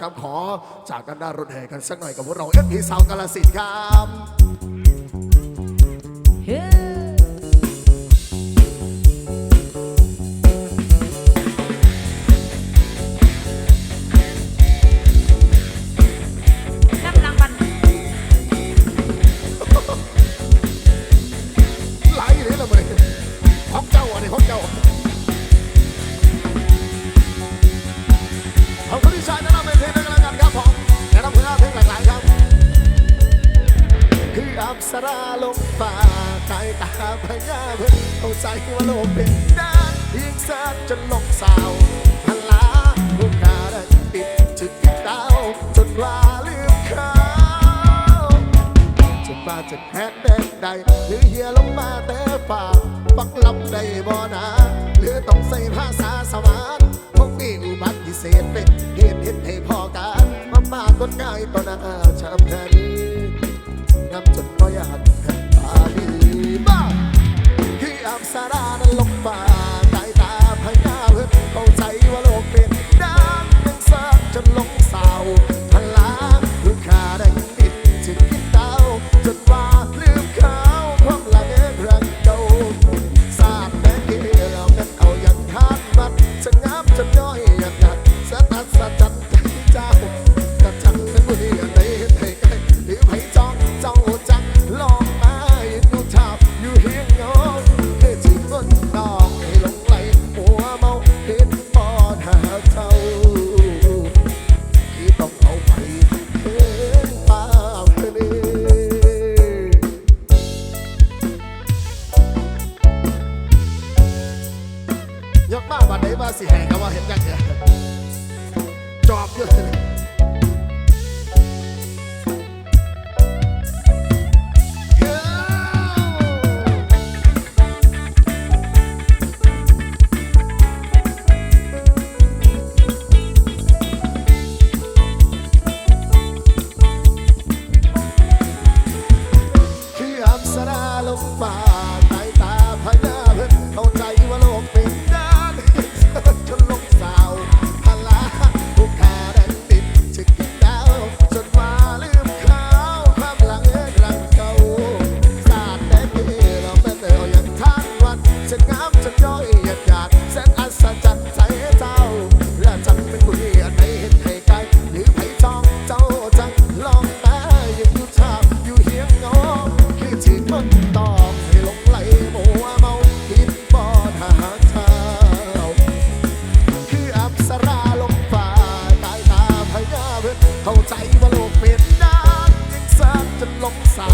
ครับขอจากกันหน้ารถแห่กันสักหน่อยกับพวกเราเอฟพีสาวกาลสินครับนับ ต้ตาพญาเพิ่งเข้าใจว่าโลกเป็นด้านยิงสัดจนลงเศร้าหันลาลูกนาได้ปิดจุดติดดาวจนว่าลืมเขาจนมาจากแฮกแดงใดหรือเฮียลงมาแต่ป่าปักลำได้บ่นาหรือต้องใส่ภาษาสวรรค์พวกมีอุบัติเหตุเป็นเหตุเห็นให้พอกันมามากกฎง่ายต่อหน้าชามแทน สิแหงก็ว่าเห็นจังเถอะ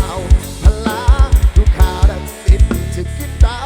าวพลาทุกขาดักสิบถึงคิดดาว